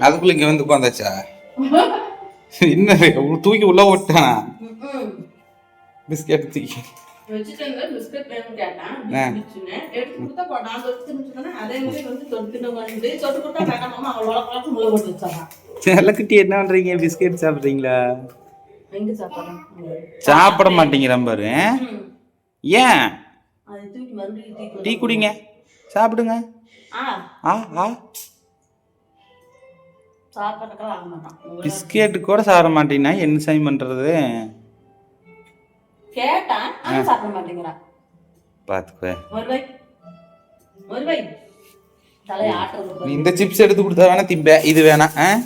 அதுக்குள்ள இங்க வந்து உட்காந்தாச்சா என்ன தூக்கி உள்ள விட்டானா பிஸ்கெட் தூக்கி. செல்லக்குட்டி என்ன பண்றீங்க? பிஸ்கெட் சாப்பிட்றீங்களா? சாப்பிட மாட்டேங்கிறான் பாரு. ஏன்? அதை தூக்கி மறுபடியும் டீ டீ குடிங்க. சாப்பிடுங்க. ஆ, ஆ ஆ. சாப்பிடறதுக்கெல்லாம் மாட்டான். பிஸ்கெட்டு கூட சாப்பிட மாட்டீங்கன்னா என்ன சாமி பண்றது? கேட்டேன், சாப்பிட மாட்டேங்கிறான். பார்த்துக்கோ ஒரு வை. ஒரு வை. இந்த சிப்ஸ் எடுத்து கொடுத்தா வேணா திம்ப. இது ம்.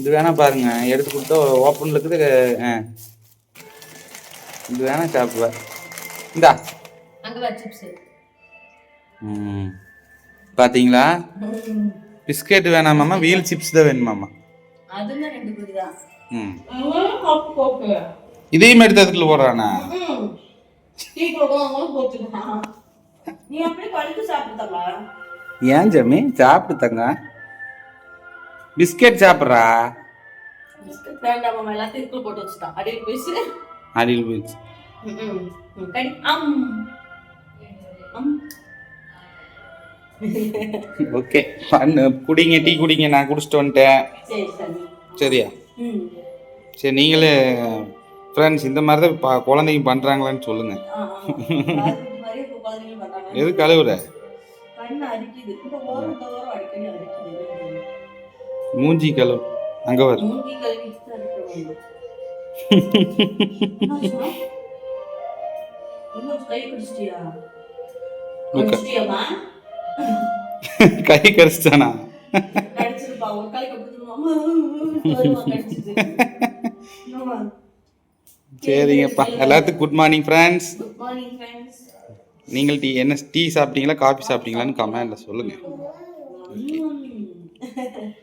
இது வேணா பாருங்க. எடுத்து கொடுத்தா ஓப்பன்ல இருக்குது. இது வேணா சாப்பிடுவேன் இந்தா. பாத்தீங்களா? பிஸ்கெட் வேணாமாம்மா வீல் சிப்ஸ் தான் வேணுமாம்மா அதுன்னா ரெண்டு குடிதான் ம். கப்பு கோப்பு. இதையும் எடுத்து அதுக்குள்ள போடுறானா? சாப்பிட்டா ஏன் ஜமி சாப்பிடு தங்க பிஸ்கெட் சாப்பிட்றா? பிஸ்கட் வேண்டாம் ஓகே பண்ணு. குடிங்க டீ குடிங்க நான் குடிச்சிட்டு வந்துட்டேன். சரி சரி. சரியா? சரி நீங்களே ஃப்ரெண்ட்ஸ் இந்த மாதிரி தான் பா- குழந்தைங்க பண்ணுறாங்களான்னு சொல்லுங்கள். எது கழுவுற மூஞ்சி கழுவு. அங்கே வரு கை குடிச்சிட்டியா? கை கடிச்சிட்டானா கடிச்சிருப்பா ஒரு கை கடிச்சிருமா கடிச்சிட்டு ஆமா. சரிங்கப்பா. எல்லாத்துக்கும் குட் மார்னிங் ஃப்ரெண்ட்ஸ் நீங்கள் டீ என்ன டீ சாப்பிட்டீங்களா காஃபி சாப்பிட்டீங்களான்னு கமெண்ட்டில் சொல்லுங்கள் ம்